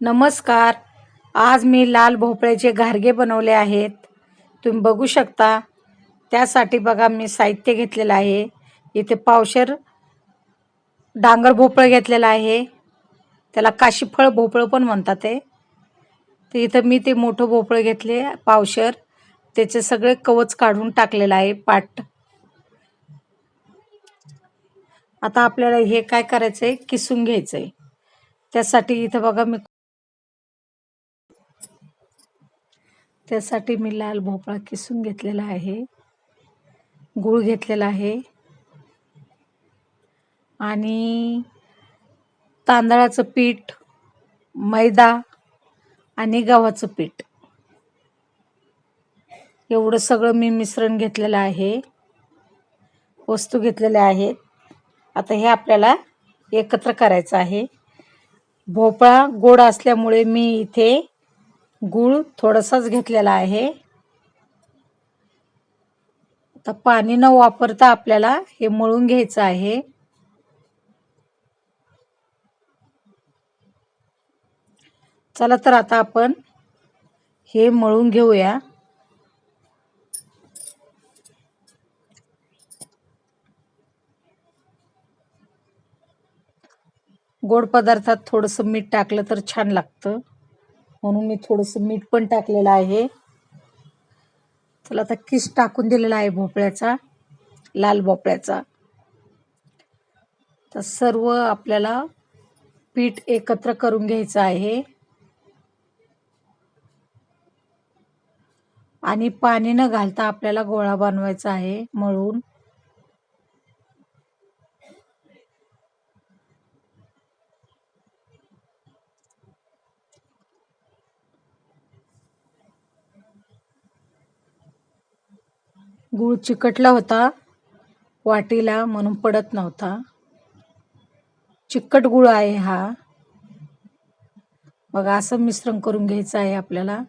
नमस्कार. आज मी लाल भोपळ्याचे घारगे बनवले आहेत. तुम्ही बघू शकता त्यासाठी बघा मी साहित्य घेतलेलं आहे. इथे पावशर डांगर भोपळं घेतलेलं आहे. त्याला काशीफळ भोपळं पण म्हणतात ते तर इथं मी ते मोठं भोपळं घेतले पावशर. त्याचे सगळे कवच काढून टाकलेलं आहे पाट. आता आपल्याला हे काय करायचं आहे किसून घ्यायचं आहे त्यासाठी इथं बघा मी त्यासाठी मी लाल भोपळा किसून घेतलेला आहे. गूळ घेतलेला आहे. आणि तांदळाचं पीठ मैदा आणि गव्हाचं पीठ. एवढं सगळं मी मिश्रण घेतलेलं आहे. वस्तू घेतलेल्या आहेत. आता हे आपल्याला एकत्र करायचं आहे. भोपळा गोड असल्यामुळे मी इथे गूळ थोडासाच घेतलेला आहे. आता पाणी न वापरता आपल्याला हे मळून घ्यायचं आहे. चला तर आता आपण हे मळून घेऊया. गोड पदार्थात थोडंसं मीठ टाकलं तर छान लागतं. म्हणून मी थोडंसं मीठ पण टाकलेलं आहे. चला आता किस टाकून दिलेला आहे भोपळ्याचा लाल भोपळ्याचा. तर सर्व आपल्याला पीठ एकत्र करून घ्यायचं आहे. आणि पाणी न घालता आपल्याला गोळा बनवायचा आहे मळून. गूळ चिकटला होता वाटीला म्हणून पडत नव्हता. चिकट गुळ आहे हा. बघा असं मिश्रण करून घ्यायचं आहे आपल्याला.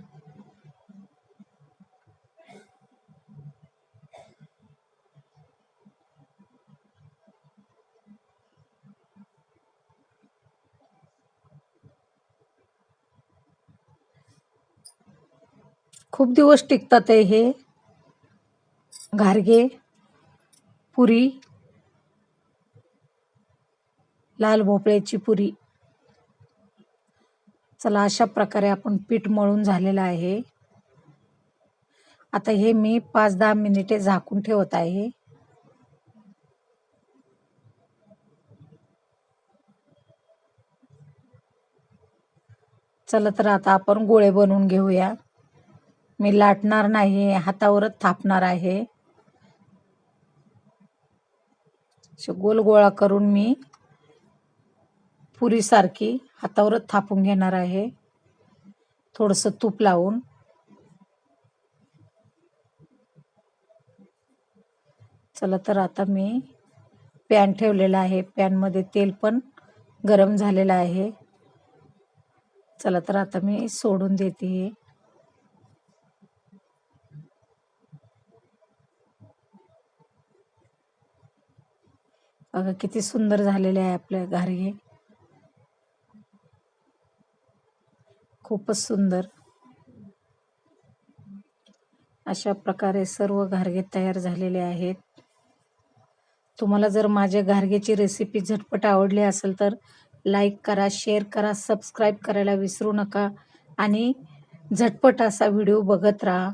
खूप दिवस टिकतात हे. घारगे पुरी लाल भोपळ्याची पुरी. चला अशा प्रकारे आपण पीठ मळून झालेलं आहे. आता हे मी पाच दहा मिनिटे झाकून ठेवत आहे. चला तर आता आपण गोळे बनवून घेऊया. मी लाटणार नाही हातावरच थापणार आहे. असे गोल गोळा करून मी पुरीसारखी हातावरच थापून घेणार आहे. थोडंसं तूप लावून. चला तर आता मी पॅन ठेवलेला आहे. पॅनमध्ये तेल पण गरम झालेलं आहे. चला तर आता मी सोडून देते बघा किती सुंदर झालेले आहे आपल्या घारगे खूपच सुंदर. अशा प्रकारे सर्व घारगे तयार झालेले आहेत. तुम्हाला जर माझ्या घारगेची रेसिपी झटपट आवडली असेल तर लाईक करा शेअर करा सबस्क्राईब करायला विसरू नका. आणि झटपट असा व्हिडिओ बघत राहा.